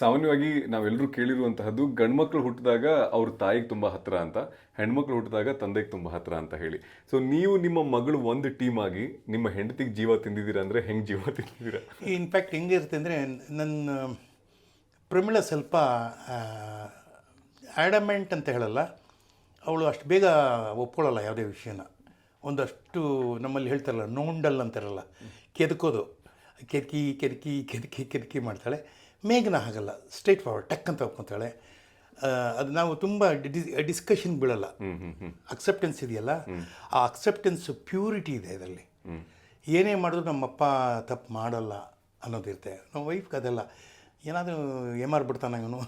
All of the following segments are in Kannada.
ಸಾಮಾನ್ಯವಾಗಿ ನಾವೆಲ್ಲರೂ ಕೇಳಿರುವಂತಹದ್ದು, ಗಂಡ್ಮಕ್ಳು ಹುಟ್ಟಿದಾಗ ಅವ್ರ ತಾಯಿಗೆ ತುಂಬ ಹತ್ತಿರ ಅಂತ, ಹೆಣ್ಮಕ್ಳು ಹುಟ್ಟಿದಾಗ ತಂದೆಗೆ ತುಂಬ ಹತ್ತಿರ ಅಂತ ಹೇಳಿ. ಸೊ ನೀವು ನಿಮ್ಮ ಮಗಳು ಒಂದು ಟೀಮ್ ಆಗಿ ನಿಮ್ಮ ಹೆಂಡತಿಗೆ ಜೀವ ತಿಂದಿದ್ದೀರಾ ಅಂದರೆ ಹೆಂಗೆ ಜೀವ ತಿಂದಿದ್ದೀರಾ? ಇನ್ಫ್ಯಾಕ್ಟ್ ಹೆಂಗಿರುತ್ತೆ ಅಂದರೆ ನನ್ನ ಪ್ರಮಿಳ ಸ್ವಲ್ಪ ಆ್ಯಡಮೆಂಟ್ ಅಂತ ಹೇಳಲ್ಲ. ಅವಳು ಅಷ್ಟು ಬೇಗ ಒಪ್ಕೊಳ್ಳಲ್ಲ ಯಾವುದೇ ವಿಷಯನ. ಒಂದಷ್ಟು ನಮ್ಮಲ್ಲಿ ಹೇಳ್ತಾರಲ್ಲ, ನೋಂಡಲ್ ಅಂತಾರಲ್ಲ, ಕೆದಕೋದು. ಕೆದಕಿ ಕೆದಕಿ ಕೆದಕಿ ಕೆದಕಿ ಮಾಡ್ತಾಳೆ. ಮೇಘನ ಆಗಲ್ಲ ಸ್ಟ್ರೈಟ್ ಫಾರ್ವರ್ಡ್ ಟಕ್ ಅಂತ ಒಪ್ಕೊತಾಳೆ. ಅದು ನಾವು ತುಂಬ ಡಿಸ್ಕಷನ್ ಬೀಳಲ್ಲ. ಅಕ್ಸೆಪ್ಟೆನ್ಸ್ ಇದೆಯಲ್ಲ? ಆ ಅಕ್ಸೆಪ್ಟೆನ್ಸ್ ಪ್ಯೂರಿಟಿ ಇದೆ ಇದರಲ್ಲಿ. ಏನೇ ಮಾಡಿದ್ರು ನಮ್ಮಪ್ಪ ತಪ್ಪು ಮಾಡಲ್ಲ ಅನ್ನೋದಿರುತ್ತೆ ನಮ್ಮ ವೈಫ್ಗೆ ಅದೆಲ್ಲ ಏನಾದರೂ ಏಮಾರ್ಬಿಡ್ತಾನ ಇವನು.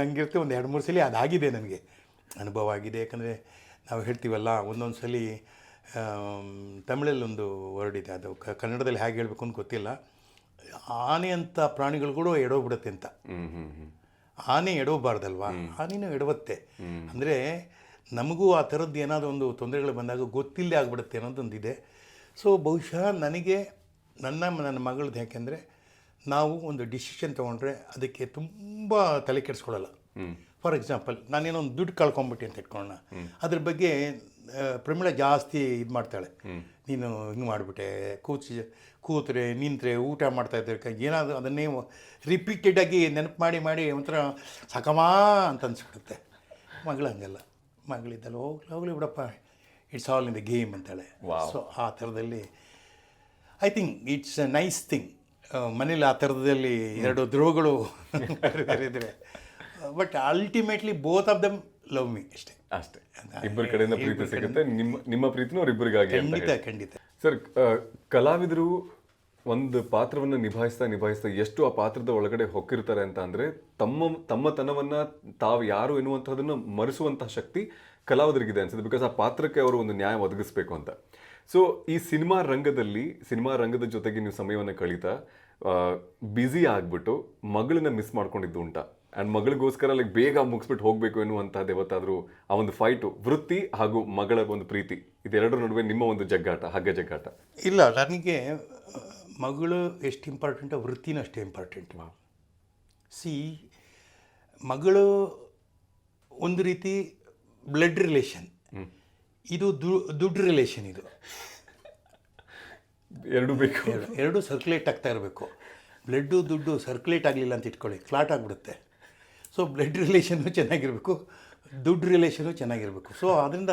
ಹಂಗಿರುತ್ತೆ ಒಂದು ಎರಡು ಮೂರು ಸಲ ಅದಾಗಿದೆ ನನಗೆ. ಅನುಭವ ಆಗಿದೆ ಯಾಕಂದರೆ ನಾವು ಹೇಳ್ತೀವಲ್ಲ ಒಂದೊಂದು ಸಲ ತಮಿಳಲ್ಲಿ ಒಂದು ವರ್ಡ್ ಇದೆ ಅದು ಕ- ಕನ್ನಡದಲ್ಲಿ ಹೇಗೆ ಹೇಳಬೇಕು ಅಂತ ಗೊತ್ತಿಲ್ಲ. ಆನೆ ಅಂತ ಪ್ರಾಣಿಗಳು ಕೂಡ ಎಡೋಗ್ಬಿಡುತ್ತೆ ಅಂತ. ಆನೆ ಎಡವಬಾರ್ದಲ್ವಾ ಆನೆನೂ ಎಡವತ್ತೆ. ಅಂದರೆ ನಮಗೂ ಆ ಥರದ್ದು ಏನಾದರೂ ಒಂದು ತೊಂದರೆಗಳು ಬಂದಾಗ ಗೊತ್ತಿಲ್ಲದೆ ಆಗ್ಬಿಡುತ್ತೆ ಅನ್ನೋದೊಂದಿದೆ ಸೊ ಬಹುಶಃ ನನಗೆ ನನ್ನ ನನ್ನ ಮಗಳದ್ದು ಯಾಕೆಂದರೆ ನಾವು ಒಂದು ಡಿಸಿಷನ್ ತೊಗೊಂಡ್ರೆ ಅದಕ್ಕೆ ತುಂಬ ತಲೆ ಕೆಡಿಸ್ಕೊಳ್ಳಲ್ಲ. ಫಾರ್ ಎಕ್ಸಾಂಪಲ್ ನಾನೇನೋ ಒಂದು ದುಡ್ಡು ಕಳ್ಕೊಂಬಿಟ್ಟೆ ಅಂತ ಇಟ್ಕೊಳ್ಳೋಣ. ಅದ್ರ ಬಗ್ಗೆ ಪ್ರಮಿಳ ಜಾಸ್ತಿ ಇದು ಮಾಡ್ತಾಳೆ ನೀನು ಹಿಂಗೆ ಮಾಡಿಬಿಟ್ಟೆ ಕೂತು ಕೂತ್ರೆ ನಿಂತರೆ ಊಟ ಮಾಡ್ತಾ ಇದ್ದರೆ ಏನಾದರೂ ಅದನ್ನೇ ರಿಪೀಟೆಡಾಗಿ ನೆನಪು ಮಾಡಿ ಮಾಡಿ ಒಂಥರ ಸಕಮಾ ಅಂತ ಅನ್ಸ್ಬಿಡುತ್ತೆ. ಮಗಳು ಹಂಗಲ್ಲ. ಮಗಳಿದ್ದಲ್ಲ ಹೋಗ್ಲಿ ಹೋಗ್ಲಿ ಬಿಡಪ್ಪ. It's all in the game ಅಂತಾಳೆ. ಸೊ ಆ ಥರದಲ್ಲಿ I think it's a nice thing ಮನೇಲಿ ಆ ಥರದಲ್ಲಿ ಎರಡು ಧ್ರುವಗಳು ಇದ್ರೆ but ultimately both of them love me ಅಷ್ಟೇ. ಅಷ್ಟೇ. ಇಬ್ಬರ ಕಡೆಯಿಂದ ಪ್ರೀತಿ ಸಿಗುತ್ತೆ. ನಿಮ್ಮ ನಿಮ್ಮ ಪ್ರೀತಿನೂ ಅವರಿಬ್ಬರಿಗಾಗಿ ಖಂಡಿತ ಖಂಡಿತ. ಸರ್ ಕಲಾವಿದರು ಒಂದು ಪಾತ್ರವನ್ನ ನಿಭಾಯಿಸ್ತಾ ನಿಭಾಯಿಸ್ತಾ ಎಷ್ಟು ಆ ಪಾತ್ರದ ಒಳಗಡೆ ಹೊಕ್ಕಿರ್ತಾರೆ ಅಂತ ಅಂದರೆ ತಮ್ಮ ತಮ್ಮತನವನ್ನ ತಾವು ಯಾರು ಎನ್ನುವಂತಹದನ್ನ ಮರೆಸುವಂತಹ ಶಕ್ತಿ ಕಲಾವಿದರಿಗಿದೆ ಅನ್ಸುತ್ತೆ. ಬಿಕಾಸ್ ಆ ಪಾತ್ರಕ್ಕೆ ಅವರು ಒಂದು ನ್ಯಾಯ ಒದಗಿಸ್ಬೇಕು ಅಂತ. ಸೊ ಈ ಸಿನಿಮಾ ರಂಗದಲ್ಲಿ ಸಿನಿಮಾ ರಂಗದ ಜೊತೆಗೆ ನೀವು ಸಮಯವನ್ನು ಕಳೀತಾ ಬ್ಯುಸಿ ಆಗಿಬಿಟ್ಟು ಮಗಳನ್ನ ಮಿಸ್ ಮಾಡ್ಕೊಂಡಿದ್ದು ಉಂಟಾ? ಅಂಡ್ ಮಗಳಿಗೋಸ್ಕರ ಲೈಕ್ ಬೇಗ ಮುಗಿಸ್ಬಿಟ್ಟು ಹೋಗಬೇಕು ಎನ್ನುವಂಥದ್ದು ಯಾವತ್ತಾದರೂ ಆ ಒಂದು ಫೈಟು ವೃತ್ತಿ ಹಾಗೂ ಮಗಳ ಒಂದು ಪ್ರೀತಿ. ಇದೆರಡರ ನಡುವೆ ನಿಮ್ಮ ಒಂದು ಜಗ್ಗಾಟ ಹಗ್ಗ ಜಗ್ಗಾಟ. ಇಲ್ಲ ನನಗೆ ಮಗಳು ಎಷ್ಟು ಇಂಪಾರ್ಟೆಂಟೋ ವೃತ್ತಿನೂ ಅಷ್ಟೇ ಇಂಪಾರ್ಟೆಂಟ್ ಸಿ ಮಗಳು ಒಂದು ರೀತಿ ಬ್ಲಡ್ ರಿಲೇಷನ್ ಇದು ದು- ದುಡ್ಡು ರಿಲೇಷನ್ ಇದು. ಎರಡು ಬೇಕು. ಎರಡು ಎರಡೂ ಸರ್ಕ್ಯುಲೇಟ್ ಆಗ್ತಾ ಇರಬೇಕು. ಬ್ಲಡ್ಡು ದುಡ್ಡು ಸರ್ಕ್ಯುಲೇಟ್ ಆಗಲಿಲ್ಲ ಅಂತ ಇಟ್ಕೊಳ್ಳಿ ಕ್ಲಾಟ್ ಆಗಿಬಿಡುತ್ತೆ. ಸೊ ಬ್ಲಡ್ ರಿಲೇಷನ್ನು ಚೆನ್ನಾಗಿರಬೇಕು, ದುಡ್ಡು ರಿಲೇಷನ್ನು ಚೆನ್ನಾಗಿರಬೇಕು. ಸೊ ಅದರಿಂದ